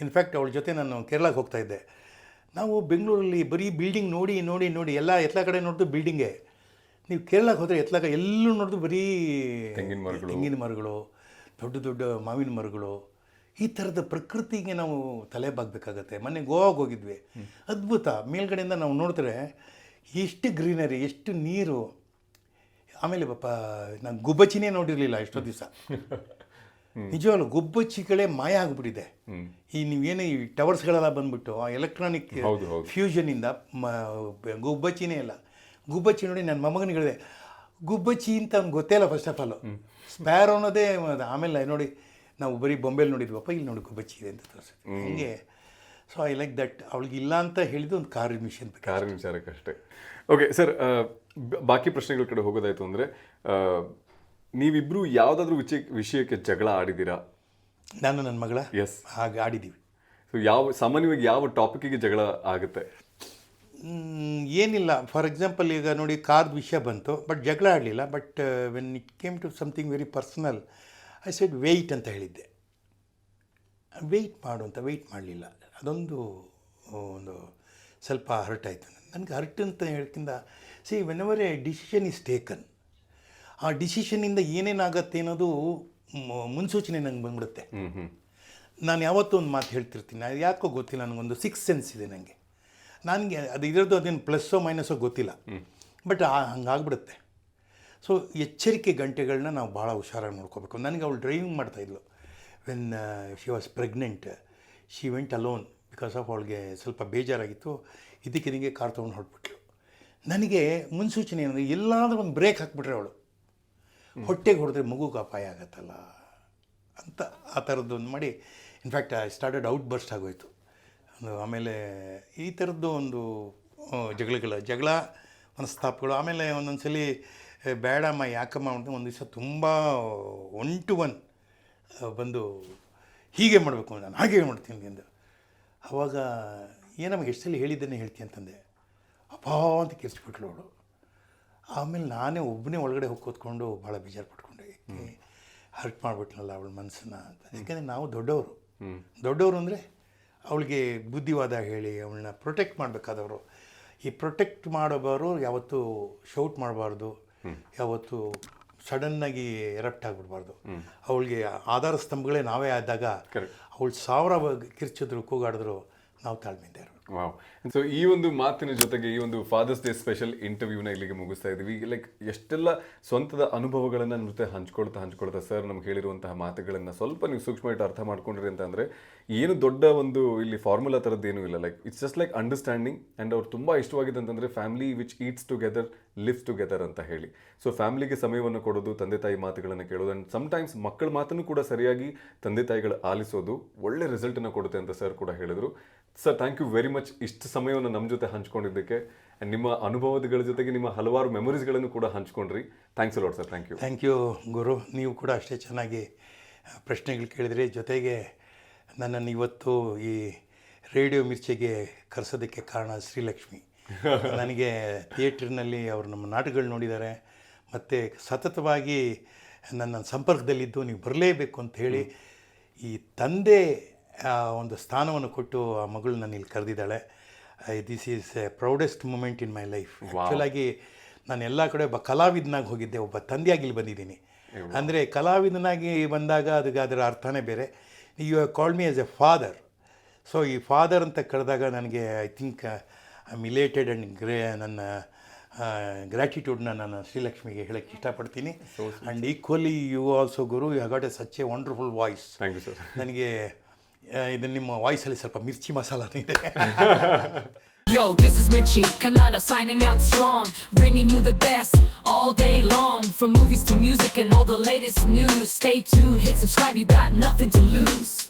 ಇನ್ಫ್ಯಾಕ್ಟ್ ಅವಳ ಜೊತೆ ನಾನು ಕೇರಳಕ್ಕೆ ಹೋಗ್ತಾ ಇದ್ದೆ. ನಾವು ಬೆಂಗಳೂರಲ್ಲಿ ಬರೀ ಬಿಲ್ಡಿಂಗ್ ನೋಡಿ ನೋಡಿ ನೋಡಿ ಎಲ್ಲ ಎತ್ಲ ಕಡೆ ನೋಡಿದ್ರು ಬಿಲ್ಡಿಂಗೇ ನೀವು ಕೇರಳಕ್ಕೆ ಹೋದರೆ ಎತ್ತಲಾಗ ಎಲ್ಲೂ ನೋಡಿದ್ರು ಬರೀ ತೆಂಗಿನ ಮರಗಳು. ತೆಂಗಿನ ಮರಗಳು ದೊಡ್ಡ ದೊಡ್ಡ ಮಾವಿನ ಮರಗಳು. ಈ ಥರದ ಪ್ರಕೃತಿಗೆ ನಾವು ತಲೆ ಬಾಗಬೇಕಾಗತ್ತೆ. ಮೊನ್ನೆ ಗೋವಾಗೆ ಹೋಗಿದ್ವಿ. ಅದ್ಭುತ. ಮೇಲ್ಗಡೆಯಿಂದ ನಾವು ನೋಡಿದ್ರೆ ಎಷ್ಟು ಗ್ರೀನರಿ ಎಷ್ಟು ನೀರು. ಆಮೇಲೆ ಪಾಪ ನಾನು ಗುಬ್ಬಚ್ಚಿನೇ ನೋಡಿರಲಿಲ್ಲ ಎಷ್ಟೋ ದಿವಸ. ನಿಜವಾಗ್ಲು ಗುಬ್ಬಚ್ಚಿಗಳೇ ಮಾಯ ಆಗಿಬಿಟ್ಟಿದೆ. ಈ ನೀವೇನು ಈ ಟವರ್ಸ್ಗಳೆಲ್ಲ ಬಂದ್ಬಿಟ್ಟು ಆ ಎಲೆಕ್ಟ್ರಾನಿಕ್. ಫ್ಯೂಷನಿಂದ ಮ ಗುಬ್ಬಚ್ಚಿನೇ ಇಲ್ಲ. ಗುಬ್ಬಚ್ಚಿ ನೋಡಿ ನನ್ನ ಮೊಮ್ಮಗನಿಗೆ ಹೇಳಿದೆ ಗುಬ್ಬಚ್ಚಿ ಅಂತ ಅವ್ನು ಗೊತ್ತೇ ಇಲ್ಲ ಫಸ್ಟ್ ಆಫ್ ಆಲ್ ಸ್ಪ್ಯಾರೋ ಅನ್ನೋದೇ ಆಮೇಲೆ ನೋಡಿ ನಾವು ಬರೀ ಬೊಂಬೆಲಿ ನೋಡಿದ್ವಪ್ಪ ಇಲ್ಲಿ ನೋಡಿ ಗುಬ್ಬಚ್ಚಿ ಇದೆ ಅಂತ ತೋರಿಸುತ್ತೆ. ಹಂಗೆ. ಸೊ ಐ ಲೈಕ್ ದಟ್ ಅವಳಿಗೆ ಇಲ್ಲ ಅಂತ ಹೇಳಿದ್ದು ಒಂದು ಕಾರ್ ಮಿಷನ್ ಕಾರ್ ವಿಚಾರಕ್ಕೆ ಅಷ್ಟೇ ಓಕೆ ಸರ್ ಬಾಕಿ ಪ್ರಶ್ನೆಗಳ ಕಡೆ ಹೋಗೋದಾಯ್ತು ಅಂದರೆ ನೀವಿಬ್ರು ಯಾವುದಾದ್ರೂ ವಿಷಯ ವಿಷಯಕ್ಕೆ ಜಗಳ ಆಡಿದ್ದೀರಾ? ನಾನು ನನ್ನ ಮಗಳ? ಎಸ್ ಹಾಗೆ ಆಡಿದ್ದೀವಿ. ಸೊ ಯಾವ ಸಾಮಾನ್ಯವಾಗಿ ಯಾವ ಟಾಪಿಕ್ಕಿಗೆ ಜಗಳ ಆಗುತ್ತೆ? ಮ್, ಏನಿಲ್ಲ. ಫಾರ್ ಎಕ್ಸಾಂಪಲ್ ಈಗ ನೋಡಿ ಕಾರ್ದು ವಿಷಯ ಬಂತು ಬಟ್ ಜಗಳ ಆಡಲಿಲ್ಲ. But when it came to something very personal I said wait ಅಂತ ಹೇಳಿದ್ದೆ. ವೆಯ್ಟ್ ಮಾಡು ಅಂತ ವೆಯ್ಟ್ ಮಾಡಲಿಲ್ಲ. ಅದೊಂದು ಒಂದು ಸ್ವಲ್ಪ ಹರ್ಟ್ ಆಯಿತು ನನಗೆ ಹರ್ಟ್ ಅಂತ ಹೇಳಕ್ಕಿಂತ see whenever a decision is taken ಆ ಡಿಸಿಷನಿಂದ ಏನೇನಾಗತ್ತೆ ಅನ್ನೋದು ಮುನ್ಸೂಚನೆ ನಂಗೆ ಬಂದ್ಬಿಡುತ್ತೆ. ನಾನು ಯಾವತ್ತೂ ಒಂದು ಮಾತು ಹೇಳ್ತಿರ್ತೀನಿ. ಅದು ಯಾಕೋ ಗೊತ್ತಿಲ್ಲ ನನಗೊಂದು ಸಿಕ್ಸ್ ಸೆನ್ಸ್ ಇದೆ ನನಗೆ ನನಗೆ ಅದು ಇರೋದು ಅದೇನು ಪ್ಲಸ್ಸೋ ಮೈನಸ್ಸೋ ಗೊತ್ತಿಲ್ಲ. ಬಟ್ ಹಂಗಾಗ್ಬಿಡುತ್ತೆ. ಸೊ ಎಚ್ಚರಿಕೆ ಗಂಟೆಗಳನ್ನ ನಾವು ಭಾಳ ಹುಷಾರಾಗಿ ನೋಡ್ಕೋಬೇಕು. ನನಗೆ ಅವಳು driving ಮಾಡ್ತಾಯಿದ್ಲು when she was pregnant she went alone because of ಅವಳಿಗೆ ಸ್ವಲ್ಪ ಬೇಜಾರಾಗಿತ್ತು. ಇದಕ್ಕಿದಂಗೆ ಕಾರ್ ತೊಗೊಂಡು ಹೊರಟ್ಬಿಟ್ಲು. ನನಗೆ ಮುನ್ಸೂಚನೆ ಏನಂದರೆ ಎಲ್ಲಾದರೂ ಒಂದು ಬ್ರೇಕ್ ಹಾಕ್ಬಿಟ್ರೆ ಅವಳು. ಹೊಟ್ಟೆಗೆ ಹೊಡೆದ್ರೆ ಮಗುಗೆ ಅಪಾಯ ಆಗತ್ತಲ್ಲ ಅಂತ ಆ ಥರದ್ದು ಒಂದು ಮಾಡಿ in fact I started outburst ಆಗೋಯ್ತು. ಒಂದು ಆಮೇಲೆ ಈ ಥರದ್ದು ಒಂದು ಜಗಳಗಳ, ಜಗಳ, ಮನಸ್ತಾಪಗಳು, ಆಮೇಲೆ ಒಂದೊಂದು ಸಲ ಬೇಡಮ್ಮ, ಯಾಕಮ್ಮ ಅಂತ ಒಂದು ದಿವಸ ತುಂಬ ಒನ್ ಟು ಒನ್ ಬಂದು ಹೀಗೆ ಮಾಡಬೇಕು ನಾನು, ಹಾಗೆ ಮಾಡ್ತೀನಿ ಎಂದು ಆವಾಗ ಏನಮ್ಮ ಎಷ್ಟು ಸಲ ಹೇಳಿದ್ದನ್ನೇ ಹೇಳ್ತೀನಿ ಅಂತಂದೆ ಅಪ್ಪ ಅಂತ ಕೇಳಿಸ್ಬಿಟ್ಲು ಅವಳು. ಆಮೇಲೆ ನಾನೇ ಒಬ್ಬನೇ ಒಳಗಡೆ ಹೋಗಿ ಕೂತ್ಕೊಂಡು ಭಾಳ ಬೇಜಾರು ಪಟ್ಕೊಂಡೆ ಹರ್ಟ್ ಮಾಡಿಬಿಟ್ನಲ್ಲ ಅವಳ ಮನಸ್ಸನ್ನ ಅಂತ. ಯಾಕೆಂದರೆ ನಾವು ದೊಡ್ಡವರು. ದೊಡ್ಡವರು ಅಂದರೆ ಅವಳಿಗೆ ಬುದ್ಧಿವಾದ ಹೇಳಿ ಅವಳನ್ನ ಪ್ರೊಟೆಕ್ಟ್ ಮಾಡಬೇಕಾದವರು. ಈ ಪ್ರೊಟೆಕ್ಟ್ ಮಾಡೋಬಾರು ಯಾವತ್ತೂ ಶೌಟ್ ಮಾಡಬಾರ್ದು. ಯಾವತ್ತು ಸಡನ್ನಾಗಿ ಎರಪ್ಟ್ ಆಗಿಬಿಡ್ಬಾರ್ದು. ಅವಳಿಗೆ ಆಧಾರ ಸ್ತಂಭಗಳೇ ನಾವೇ ಆದಾಗ. ಅವಳು ಸಾವಿರ ಕಿರ್ಚಿದ್ರು ಕೂಗಾಡಿದ್ರು ನಾವು ತಾಳ್ಮೆಯಿಂದ ಇರೋರು ವಾವ್ ಸೊ ಈ ಒಂದು ಮಾತಿನ ಜೊತೆಗೆ, ಈ ಒಂದು ಫಾದರ್ಸ್ ಡೇ ಸ್ಪೆಷಲ್ ಇಂಟರ್ವ್ಯೂನ ಇಲ್ಲಿಗೆ ಮುಗಿಸ್ತಾ ಇದ್ದೀವಿ. ಲೈಕ್ ಎಷ್ಟೆಲ್ಲ ಸ್ವಂತದ ಅನುಭವಗಳನ್ನು ನಮ್ಮ ಜೊತೆ ಹಂಚ್ಕೊಳ್ತಾ ಹಂಚ್ಕೊಳ್ತಾ ಸರ್ ನಮ್ಗೆ ಹೇಳಿರುವಂತಹ ಮಾತುಗಳನ್ನು ಸ್ವಲ್ಪ ನೀವು ಸೂಕ್ಷ್ಮವಾಗಿ ಅರ್ಥ ಮಾಡ್ಕೊಂಡ್ರಿ ಅಂತ ಅಂದರೆ, ಏನು ದೊಡ್ಡ ಒಂದು ಇಲ್ಲಿ ಫಾರ್ಮುಲಾ ಥರದ್ದು ಏನೂ ಇಲ್ಲ. Like it's just like understanding and ಅವ್ರು ತುಂಬ ಇಷ್ಟವಾಗಿದೆ ಅಂತಂದರೆ family which eats together lives together ಅಂತ ಹೇಳಿ. ಸೊ ಫ್ಯಾಮಿಲಿಗೆ ಸಮಯವನ್ನು ಕೊಡೋದು, ತಂದೆ ತಾಯಿ ಮಾತುಗಳನ್ನು ಕೇಳೋದು ಆ್ಯಂಡ್ ಸಮ್ಟೈಮ್ಸ್ ಮಕ್ಕಳ ಮಾತನ್ನು ಕೂಡ ಸರಿಯಾಗಿ ತಂದೆ ತಾಯಿಗಳು ಆಲಿಸೋದು ಒಳ್ಳೆ ರಿಸಲ್ಟನ್ನು ಕೊಡುತ್ತೆ ಅಂತ ಸರ್ ಕೂಡ ಹೇಳಿದರು. Sir thank you very much ಇಷ್ಟು ಸಮಯವನ್ನು ನಮ್ಮ ಜೊತೆ ಹಂಚ್ಕೊಂಡಿದ್ದಕ್ಕೆ ಆ್ಯಂಡ್ ನಿಮ್ಮ ಅನುಭವಗಳ ಜೊತೆಗೆ ನಿಮ್ಮ ಹಲವಾರು ಮೆಮೊರೀಸ್ಗಳನ್ನು ಕೂಡ ಹಂಚ್ಕೊಂಡ್ರಿ. Thanks a lot sir thank you thank you Guru. ನೀವು ಕೂಡ ಅಷ್ಟೇ ಚೆನ್ನಾಗಿ ಪ್ರಶ್ನೆಗಳು ಕೇಳಿದ್ರಿ. ಜೊತೆಗೆ ನನ್ನನ್ನು ಇವತ್ತು ಈ ರೇಡಿಯೋ ಮಿರ್ಚಿಗೆ ಕರೆಸೋದಕ್ಕೆ ಕಾರಣ ಶ್ರೀಲಕ್ಷ್ಮಿ. ನನಗೆ ಥಿಯೇಟ್ರಿನಲ್ಲಿ ಅವರು ನಮ್ಮ ನಾಟಕಗಳು ನೋಡಿದ್ದಾರೆ. ಮತ್ತು ಸತತವಾಗಿ ನನ್ನ ಸಂಪರ್ಕದಲ್ಲಿದ್ದು ನೀವು ಬರಲೇಬೇಕು ಅಂತ ಹೇಳಿ ಈ ತಂದೆ ಒಂದು ಸ್ಥಾನವನ್ನು ಕೊಟ್ಟು ಆ ಮಗಳು ನನ್ನ ಇಲ್ಲಿ ಕರೆದಿದ್ದಾಳೆ this is a proudest moment in my life ಆ್ಯಕ್ಚುಲಾಗಿ ನಾನು ಎಲ್ಲ ಕಡೆ ಒಬ್ಬ ಕಲಾವಿದನಾಗಿ ಹೋಗಿದ್ದೆ ಒಬ್ಬ ತಂದೆಯಾಗಿ ಇಲ್ಲಿ ಬಂದಿದ್ದೀನಿ. ಅಂದರೆ ಕಲಾವಿದನಾಗಿ ಬಂದಾಗ ಅದಕ್ಕೆ ಅದರ ಅರ್ಥನೇ ಬೇರೆ. You have called me as a father so ಈ ಫಾದರ್ ಅಂತ ಕರೆದಾಗ ನನಗೆ I think I melted and grey ನನ್ನ ಗ್ರ್ಯಾಟಿಟ್ಯೂಡ್ನ ನಾನು ಶ್ರೀಲಕ್ಷ್ಮಿಗೆ ಹೇಳಕ್ಕೆ ಇಷ್ಟಪಡ್ತೀನಿ. And equally you also Guru you got a such a wonderful voice thank you sir ನನಗೆ ಆ, ಇದು ನಿಮ್ಮ ವಾಯ್ಸಲ್ಲಿ ಸ್ವಲ್ಪ ಮಿರ್ಚಿ ಮಸಾಲ ಇದೆ Yo, this is Richie Canada signing out strong, bringing you the best all day long. From movies to music and all the latest news. Stay tuned, hit subscribe, you got nothing to lose.